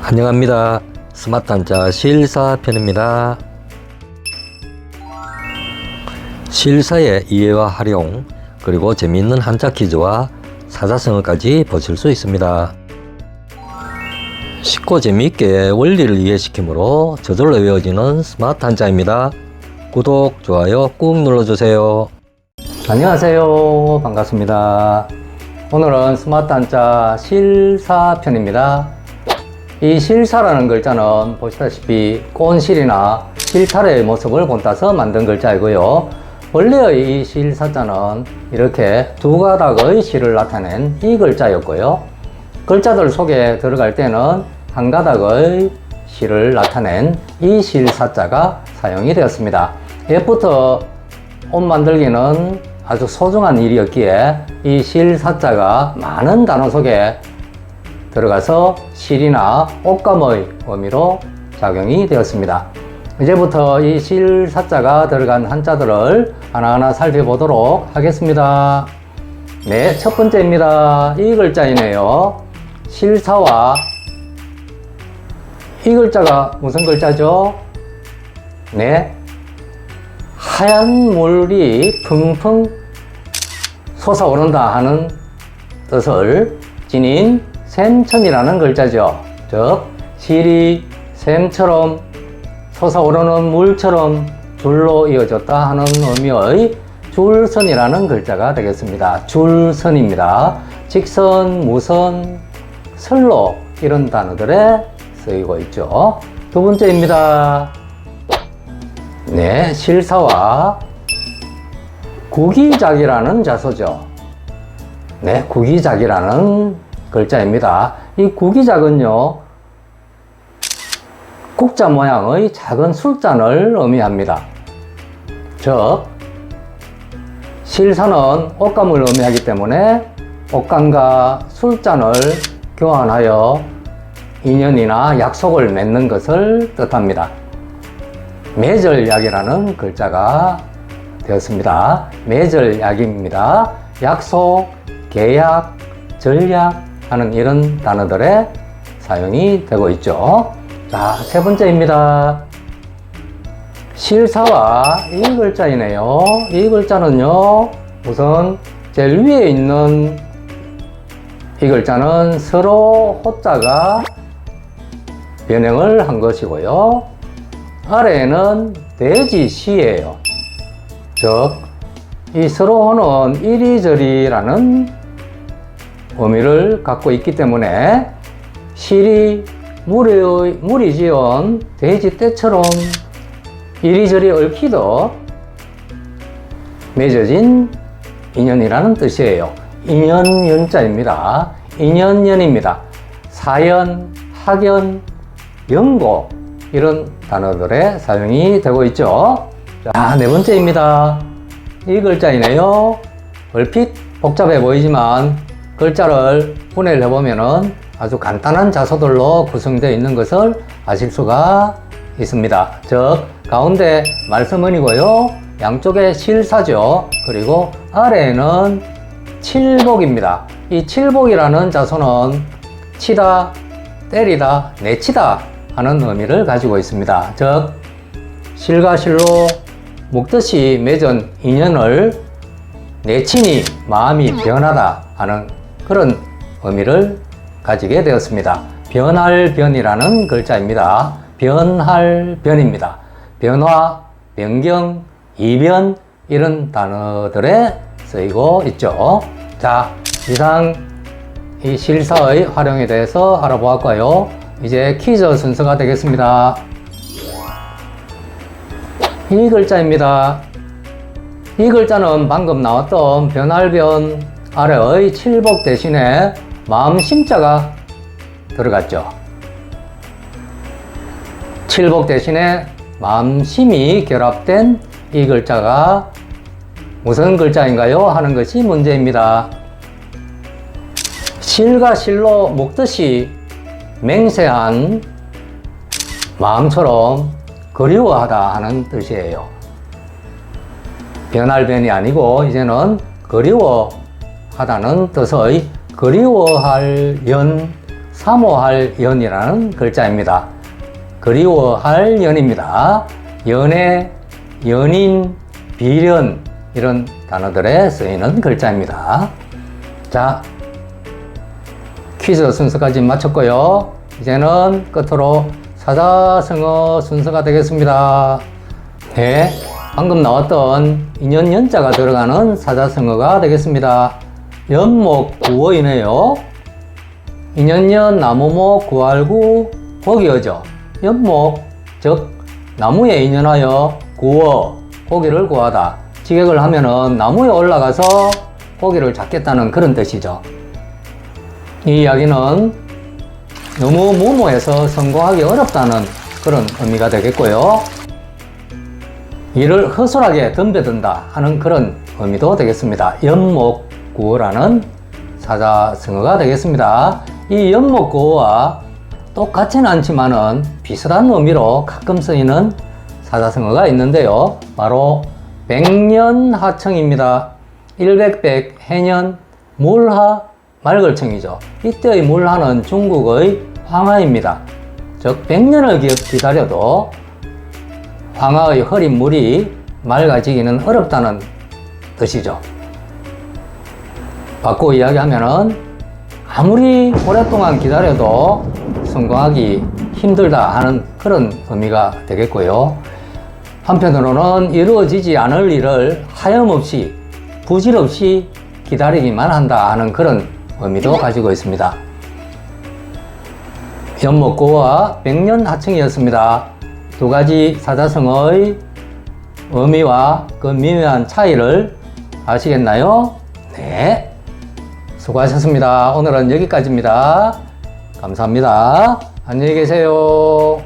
환영합니다. 스마트 한자 실사편입니다. 실사의 이해와 활용, 그리고 재미있는 한자 퀴즈와 사자성어까지 보실 수 있습니다. 쉽고 재미있게 원리를 이해시키므로 저절로 외워지는 스마트 한자입니다. 구독, 좋아요 꾹 눌러주세요. 안녕하세요. 반갑습니다. 오늘은 스마트 한자 실사편입니다. 이 실사라는 글자는 보시다시피 꼰실이나 실타래의 모습을 본따서 만든 글자이고요. 원래의 이 실사자는 이렇게 두 가닥의 실을 나타낸 이 글자였고요. 글자들 속에 들어갈 때는 한 가닥의 실을 나타낸 이 실사자가 사용이 되었습니다. 옛부터 옷 만들기는 아주 소중한 일이었기에 이 실사자가 많은 단어 속에 들어가서 실이나 옷감의 의미로 작용이 되었습니다. 이제부터 이 실사자가 들어간 한자들을 하나하나 살펴보도록 하겠습니다. 네, 첫 번째입니다. 이 글자이네요. 실사와 이 글자가 무슨 글자죠? 네, 하얀 물이 펑펑 솟아오른다 하는 뜻을 지닌 샘천이라는 글자죠. 즉, 실이 샘처럼 솟아오르는 물처럼 줄로 이어졌다 하는 의미의 줄선이라는 글자가 되겠습니다. 줄선입니다. 직선, 무선, 선로 이런 단어들에 쓰이고 있죠. 두 번째입니다. 네, 실사와 구기작이라는 자소죠. 네, 구기작이라는 글자입니다. 이 구기작은요, 국자 모양의 작은 술잔을 의미합니다. 즉, 실사는 옷감을 의미하기 때문에 옷감과 술잔을 교환하여 인연이나 약속을 맺는 것을 뜻합니다. 매절약이라는 글자가 되었습니다. 매절약입니다. 약속, 계약, 전략 하는 이런 단어들의 사용이 되고 있죠. 자, 세 번째입니다. 실사와 이 글자이네요. 이 글자는요, 우선 제일 위에 있는 이 글자는 서로 호자가 변형을 한 것이고요. 아래에는 돼지시예요. 즉, 이 서로호는 이리저리라는 의미를 갖고 있기 때문에 실이 물의, 물이 지은 돼지 떼처럼 이리저리 얽히듯 맺어진 인연이라는 뜻이에요. 인연 연자입니다. 인연연입니다. 사연, 학연, 연고 이런 단어들의 사용이 되고 있죠. 자, 네 번째입니다. 이 글자이네요. 얼핏 복잡해 보이지만 글자를 분해를 해보면 아주 간단한 자소들로 구성되어 있는 것을 아실 수가 있습니다. 즉, 가운데 말씀은이고요. 양쪽에 실사죠. 그리고 아래에는 칠복입니다. 이 칠복이라는 자소는 치다, 때리다, 내치다 하는 의미를 가지고 있습니다. 즉, 실과 실로 묵듯이 맺은 인연을 내치니 마음이 변하다 하는 그런 의미를 가지게 되었습니다. 변할 변이라는 글자입니다. 변할 변입니다. 변화, 변경, 이변 이런 단어들에 쓰이고 있죠. 자, 이상 이 실사의 활용에 대해서 알아보았고요. 이제 퀴즈 순서가 되겠습니다. 이 글자입니다. 이 글자는 방금 나왔던 변할변 아래의 칠복 대신에 마음 심자가 들어갔죠. 칠복 대신에 마음 심이 결합된 이 글자가 무슨 글자인가요? 하는 것이 문제입니다. 실과 실로 묵듯이 맹세한 마음처럼 그리워하다 하는 뜻이에요. 변할 변이 아니고 이제는 그리워 하다는 뜻의 그리워할 연 사모할 연이라는 글자입니다. 그리워할 연입니다. 연애, 연인, 비련 이런 단어들에 쓰이는 글자입니다. 자, 퀴즈 순서까지 마쳤고요. 이제는 끝으로 사자성어 순서가 되겠습니다. 네, 방금 나왔던 인연 연자가 들어가는 사자성어가 되겠습니다. 연목 구어이네요. 인연연 나무목 구할구 고기어죠. 연목 즉 나무에 인연하여 구어 고기를 구하다. 직역을 하면은 나무에 올라가서 고기를 잡겠다는 그런 뜻이죠. 이 이야기는 너무 무모해서 성공하기 어렵다는 그런 의미가 되겠고요. 이를 허술하게 덤벼든다 하는 그런 의미도 되겠습니다. 연목 구어라는 사자성어가 되겠습니다. 이 연목구어와 똑같지는 않지만은 비슷한 의미로 가끔 쓰이는 사자성어가 있는데요. 바로 백년하청입니다. 일백백 해년 물하 말걸청이죠. 이때의 물하는 중국의 황하입니다. 즉 100년을 기다려도 황하의 흐린 물이 맑아지기는 어렵다는 뜻이죠. 바꿔 이야기하면은 아무리 오랫동안 기다려도 성공하기 힘들다 하는 그런 의미가 되겠고요. 한편으로는 이루어지지 않을 일을 하염없이 부질없이 기다리기만 한다 하는 그런 의미도 가지고 있습니다. 연목고와 백년하청이었습니다. 두 가지 사자성어의 의미와 그 미묘한 차이를 아시겠나요? 네. 수고하셨습니다. 오늘은 여기까지입니다. 감사합니다. 안녕히 계세요.